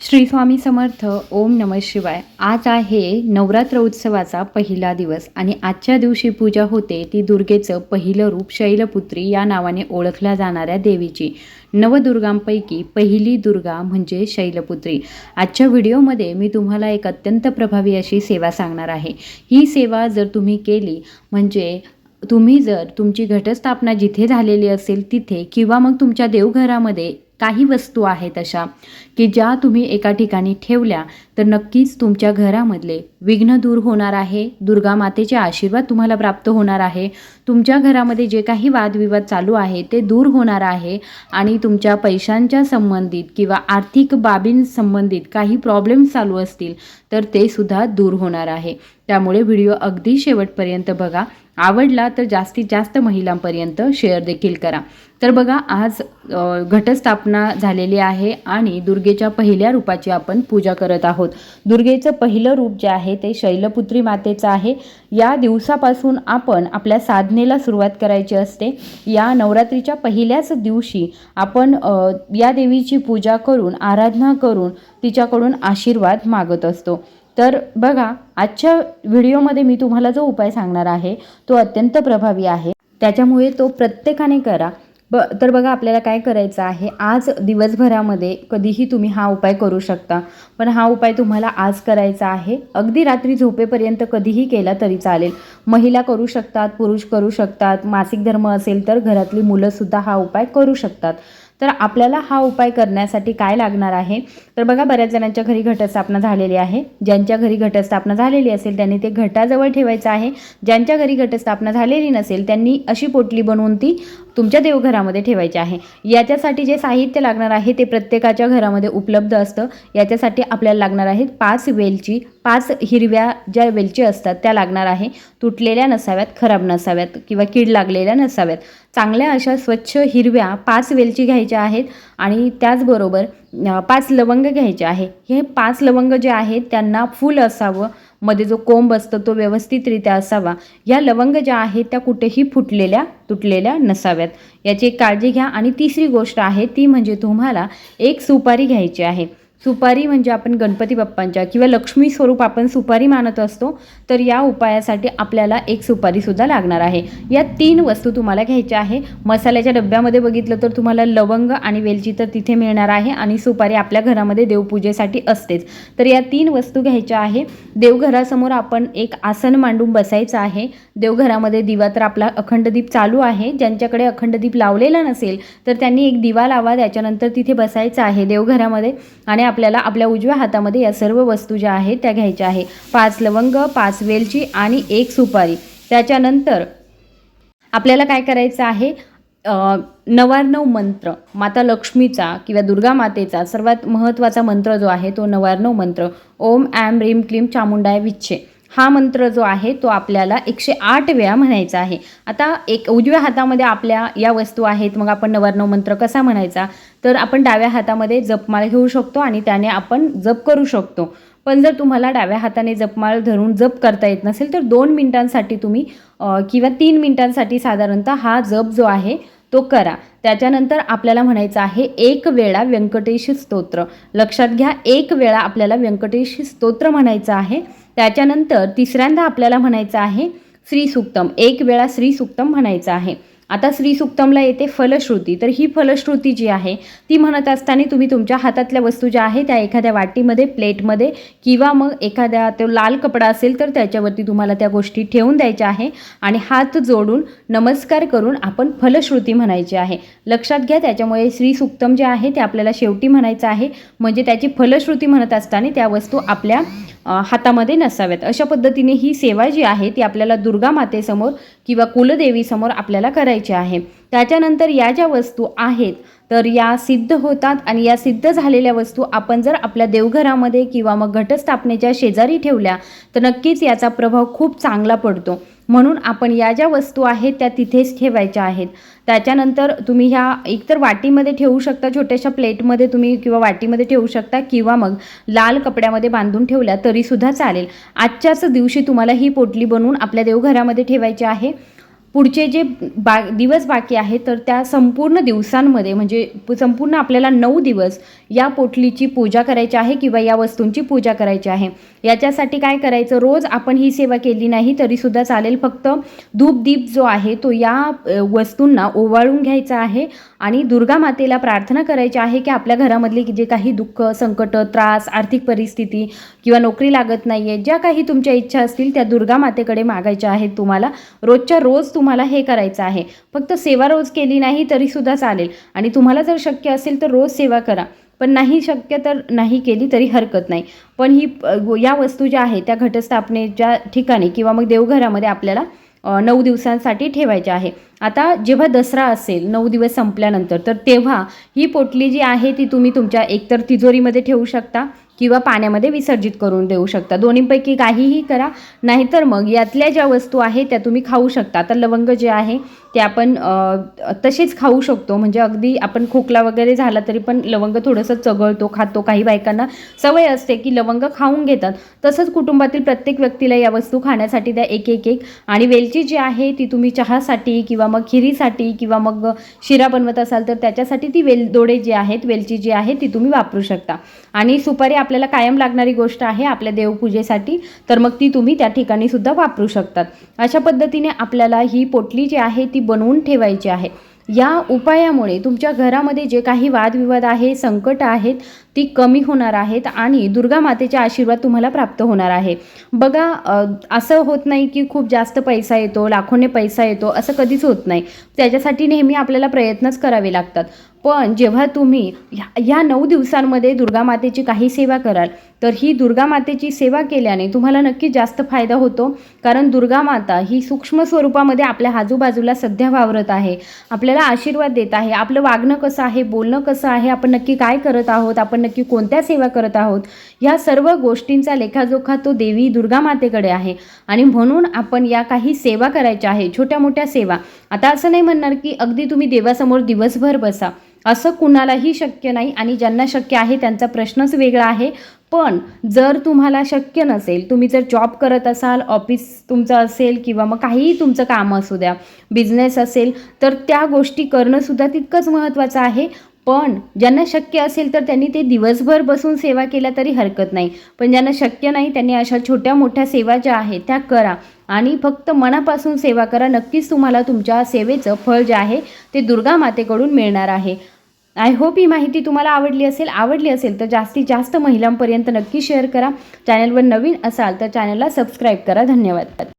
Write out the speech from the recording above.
श्री स्वामी समर्थ ओम नम शिवाय. आज आहे नवरात्र उत्सवाचा पहिला दिवस आणि आजच्या दिवशी पूजा होते ती दुर्गेचं पहिलं रूप शैलपुत्री या नावाने ओळखल्या जाणाऱ्या देवीची. नवदुर्गांपैकी पहिली दुर्गा म्हणजे शैलपुत्री. आजच्या व्हिडिओमध्ये मी तुम्हाला एक अत्यंत प्रभावी अशी सेवा सांगणार आहे. ही सेवा जर तुम्ही केली म्हणजे तुम्ही जर तुमची घटस्थापना जिथे झालेली असेल तिथे किंवा मग तुमच्या देवघरामध्ये काही वस्तू आहेत अशा की ज्या तुम्ही एका ठिकाणी ठेवल्या तर नक्कीच तुमच्या घरामधले विघ्न दूर होणार आहे. दुर्गा मातेचे आशीर्वाद तुम्हाला प्राप्त होणार आहे. तुमच्या घरामध्ये जे काही वादविवाद चालू आहे ते दूर होणार आहे आणि तुमच्या पैशांच्या संबंधित किंवा आर्थिक बाबींसंबंधित काही प्रॉब्लेम्स चालू असतील तर ते सुद्धा दूर होणार आहे. त्यामुळे व्हिडिओ अगदी शेवटपर्यंत बघा. आवडला तर जास्तीत जास्त महिलांपर्यंत शेअर देखील करा. तर बघा आज घटस्थापना झालेली आहे आणि दुर्गेच्या पहिल्या रूपाची आपण पूजा करत आहोत. दुर्गेचं पहिलं रूप जे आहे ते शैलपुत्री मातेचं आहे. या दिवसापासून आपण आपल्या साधनेला सुरुवात करायची असते. या नवरात्रीच्या पहिल्याच दिवशी आपण या देवीची पूजा करून आराधना करून तिच्याकडून आशीर्वाद मागत असतो. तर बघा आजच्या व्हिडिओमध्ये मी तुम्हाला जो उपाय सांगणार आहे तो अत्यंत प्रभावी आहे. त्याच्यामुळे तो प्रत्येकाने करा. ब तर बघा आपल्याला काय करायचं आहे? आज दिवसभरामध्ये कधीही तुम्ही हा उपाय करू शकता. पण हा उपाय तुम्हाला आज करायचा आहे. अगदी रात्री झोपेपर्यंत कधीही केला तरी चालेल. महिला करू शकतात पुरुष करू शकतात मासिक धर्म असेल तर घरातली मुलंसुद्धा हा उपाय करू शकतात. तर आपल्याला हा उपाय करण्यासाठी काय लागणार आहे? तर बघा बऱ्याच जणांच्या घरी घटस्थापना झालेली आहे. ज्यांच्या घरी घटस्थापना झालेली असेल त्यांनी ते घटाजवळ ठेवायचं आहे. ज्यांच्या घरी घटस्थापना झालेली नसेल त्यांनी अशी पोटली बनवून ती तुमच्या देवघरामध्ये ठेवायची आहे. याच्यासाठी जे साहित्य लागणार आहे ते प्रत्येकाच्या घरामध्ये उपलब्ध असतं. याच्यासाठी आपल्याला लागणार आहेत पाच वेलची पाच हिरव्या ज्या वेलची असतात त्या लागणार आहे. तुटलेल्या नसाव्यात खराब नसाव्यात किंवा कीड लागलेल्या नसाव्यात. चांगल्या अशा स्वच्छ हिरव्या पाच वेलची घ्यायची घ्यायच्या आहेत आणि त्याचबरोबर पाच लवंग घ्यायचे आहे. हे पाच लवंग जे आहेत त्यांना फुल असावं मध्ये जो कोंब असतो तो व्यवस्थितरित्या असावा. या लवंग ज्या आहेत त्या कुठेही फुटलेल्या तुटलेल्या नसाव्यात. याची एक काळजी घ्या. आणि तिसरी गोष्ट आहे ती म्हणजे तुम्हाला एक सुपारी घ्यायची आहे. सुपारी म्हणजे आपण गणपती बाप्पांच्या किंवा लक्ष्मी स्वरूप आपण सुपारी मानत असतो तर या उपायासाठी आपल्याला एक सुपारीसुद्धा लागणार आहे. या तीन वस्तू तुम्हाला घ्यायच्या आहे. मसाल्याच्या डब्यामध्ये बघितलं तर तुम्हाला लवंग आणि वेलची तर तिथे मिळणार आहे आणि सुपारी आपल्या घरामध्ये देवपूजेसाठी असतेच. तर या तीन वस्तू घ्यायच्या आहे. देवघरासमोर आपण एक आसन मांडून बसायचं आहे. देवघरामध्ये दिवा तर आपला अखंड दीप चालू आहे. ज्यांच्याकडे अखंड दीप लावलेला नसेल तर त्यांनी एक दिवा लावा. त्याच्यानंतर तिथे बसायचं आहे देवघरामध्ये आणि आपल्याला आपल्या उजव्या हातामध्ये या सर्व वस्तू ज्या आहेत त्या घ्यायच्या आहे. पाच लवंग पाच वेलची आणि एक सुपारी. त्याच्यानंतर आपल्याला काय करायचं आहे? अ, मंत्र माता लक्ष्मीचा किंवा दुर्गा मातेचा सर्वात महत्त्वाचा मंत्र जो आहे तो नवार्णव मंत्र. ओम ॲम रीम क्लीम चामुंडाय विच्छे. हा मंत्र जो आहे तो आपल्याला एकशे आठ वेळा म्हणायचा आहे. आता एक उजव्या हातामध्ये आपल्या या वस्तू आहेत मग आपण नवरनव मंत्र कसा म्हणायचा? तर आपण डाव्या हातामध्ये जपमाळ घेऊ शकतो आणि त्याने आपण जप करू शकतो. पण जर तुम्हाला डाव्या हाताने जपमाळ धरून जप करता येत नसेल तर दोन मिनिटांसाठी तुम्ही किंवा तीन मिनिटांसाठी साधारणतः हा जप जो आहे तो करा. त्याच्यानंतर आपल्याला म्हणायचं आहे एक वेळा व्यंकटेश स्तोत्र. लक्षात घ्या एक वेळा आपल्याला व्यंकटेश स्तोत्र म्हणायचं आहे. त्याच्यानंतर तिसऱ्यांदा आपल्याला म्हणायचं आहे श्री सुक्तम एक वेळा श्री सुक्तम म्हणायचं आहे. आता श्री सुक्तमला येते फलश्रुती. तर ही फलश्रुती जी आहे ती म्हणत असताना तुम्ही तुमच्या हातातल्या वस्तू ज्या आहे त्या एखाद्या वाटीमध्ये प्लेटमध्ये किंवा मग एखाद्या तो लाल कपडा असेल तर त्याच्यावरती तुम्हाला त्या गोष्टी ठेवून द्यायच्या आहे आणि हात जोडून नमस्कार करून आपण फलश्रुती म्हणायची आहे. लक्षात घ्या त्याच्यामुळे श्री सुक्तम जे आहे ते आपल्याला शेवटी म्हणायचं आहे. म्हणजे त्याची फलश्रुती म्हणत असताना त्या वस्तू आपल्या हातामध्ये नसाव्यात. अशा पद्धतीने ही सेवा जी आहे ती आपल्याला दुर्गा मातेसमोर किंवा कुलदेवीसमोर आपल्याला करायची आहे. त्याच्यानंतर या ज्या वस्तू आहेत तर या सिद्ध होतात आणि या सिद्ध झालेल्या वस्तू आपण जर आपल्या देवघरामध्ये किंवा मग घटस्थापनेच्या शेजारी ठेवल्या तर नक्कीच याचा प्रभाव खूप चांगला पडतो. म्हणून आपण या ज्या वस्तू आहेत त्या तिथेच ठेवायच्या आहेत. त्याच्यानंतर तुम्ही ह्या एकतर वाटीमध्ये ठेवू शकता छोट्याशा प्लेटमध्ये तुम्ही किंवा वाटीमध्ये ठेवू शकता किंवा मग लाल कपड्यामध्ये बांधून ठेवल्या तरीसुद्धा चालेल. आजच्याच दिवशी तुम्हाला ही पोटली बनवून आपल्या देवघरामध्ये ठेवायची आहे. पुढचे जे बा दिवस बाकी आहेत तर त्या संपूर्ण दिवसांमध्ये म्हणजे संपूर्ण आपल्याला नऊ दिवस या पोटलीची पूजा करायची आहे किंवा या वस्तूंची पूजा करायची आहे? याच्यासाठी काय करायचं? रोज आपण ही सेवा केली नाही तरीसुद्धा चालेल. फक्त धूप दीप जो आहे तो या वस्तूंना ओवाळून घ्यायचा आहे आणि दुर्गा मातेला प्रार्थना करायची आहे की आपल्या घरामधले जे काही दुःख संकट त्रास आर्थिक परिस्थिती किंवा नोकरी लागत नाही आहे ज्या काही तुमच्या इच्छा असतील त्या दुर्गा मातेकडे मागायच्या आहेत तुम्हाला. रोजच्या रोज तुम्हाला हे करायचं आहे. फक्त सेवा रोज केली नाही तरीसुद्धा चालेल. आणि तुम्हाला जर शक्य असेल तर रोज सेवा करा. पण नाही शक्य तर नाही केली तरी हरकत नाही. पण ही या वस्तू ज्या आहेत त्या घटस्थापनेच्या ठिकाणी किंवा मग देवघरामध्ये आपल्याला नऊ दिवसांसाठी ठेवायचे आहे. आता जेव्हा दसरा असेल नऊ दिवस संपल्यानंतर तर तेव्हा ही पोटली जी आहे ती तुम्ही तुमच्या एकतर तिजोरीमध्ये ठेवू शकता किंवा पाण्यामध्ये विसर्जित करून देऊ शकता. दोन्हीपैकी काहीही करा नाहीतर मग यातल्या ज्या वस्तू आहेत त्या तुम्ही खाऊ शकता. तर लवंग जे आहे ते आपण तसेच खाऊ शकतो. म्हणजे अगदी आपण खोकला वगैरे झाला तरी पण लवंग थोडंसं चगळतो खातो. काही बायकांना सवय असते की लवंग खाऊन घेतात. तसंच कुटुंबातील प्रत्येक व्यक्तीला या वस्तू खाण्यासाठी द्या एक एक एक. आणि वेलची जी आहे ती तुम्ही चहासाठी किंवा मग खिरीसाठी किंवा मग शिरा बनवत असाल तर त्याच्यासाठी ती वेलदोडे जे आहेत वेलची जी आहे ती तुम्ही वापरू शकता. आणि सुपारी आपल्याला कायम लागणारी गोष्ट आहे आपल्या देवपूजेसाठी तर मग ती तुम्ही त्या ठिकाणी सुद्धा वापरू शकतात. अशा पद्धतीने आपल्याला ही पोटली जी आहे ती बनवून ठेवायची आहे. या उपायामुळे तुमच्या घरामध्ये जे काही वादविवाद आहे संकट आहेत ती कमी होणार आहेत आणि दुर्गा मातेचे आशीर्वाद तुम्हाला प्राप्त होणार आहे. बघा असं होत नाही की खूप जास्त पैसा येतो लाखोने पैसा येतो असं कधीच होत नाही. त्याच्यासाठी नेहमी आपल्याला प्रयत्नच करावे लागतात. पण जेव्हा तुम्ही ह्या ह्या नऊ दिवसांमध्ये दुर्गा मातेची काही सेवा कराल तर ही दुर्गा मातेची सेवा केल्याने तुम्हाला नक्की जास्त फायदा होतो. कारण दुर्गा माता ही सूक्ष्म स्वरूपामध्ये आपल्या आजूबाजूला सध्या वावरत आहे. आपल्याला आशीर्वाद देत आहे. आपलं वागणं कसं आहे बोलणं कसं आहे आपण नक्की काय करत आहोत आपण नक्की कोणत्या सेवा करत आहोत ह्या सर्व गोष्टींचा लेखाजोखा तो देवी दुर्गा मातेकडे आहे. आणि म्हणून आपण या काही सेवा करायच्या आहे छोट्या मोठ्या सेवा. आता असं नाही म्हणणार की अगदी तुम्ही देवासमोर दिवसभर बसा. असं कुणालाही शक्य नाही आणि ज्यांना शक्य आहे त्यांचा प्रश्नच वेगळा आहे. पण जर तुम्हाला शक्य नसेल तुम्ही जर जॉब करत असाल ऑफिस तुमचं असेल किंवा मग काहीही तुमचं काम असू द्या बिझनेस असेल तर त्या गोष्टी करणंसुद्धा तितकंच महत्त्वाचं आहे. पण ज्यांना शक्य असेल तर त्यांनी ते दिवसभर बसून सेवा केल्या तरी हरकत नाही. पण ज्यांना शक्य नाही त्यांनी अशा छोट्या मोठ्या सेवा ज्या आहेत त्या करा. आणि फक्त मनापासून सेवा करा. नक्कीच तुम्हाला तुमच्या सेवेचं फळ जे आहे ते दुर्गा मातेकडून मिळणार आहे. आय होप ही माहिती तुम्हाला आवडली असेल. आवडली असेल तर जास्तीत जास्त महिलांपर्यंत नक्की शेअर करा. चॅनलवर नवीन असाल तर चॅनलला सबस्क्राईब करा. धन्यवाद.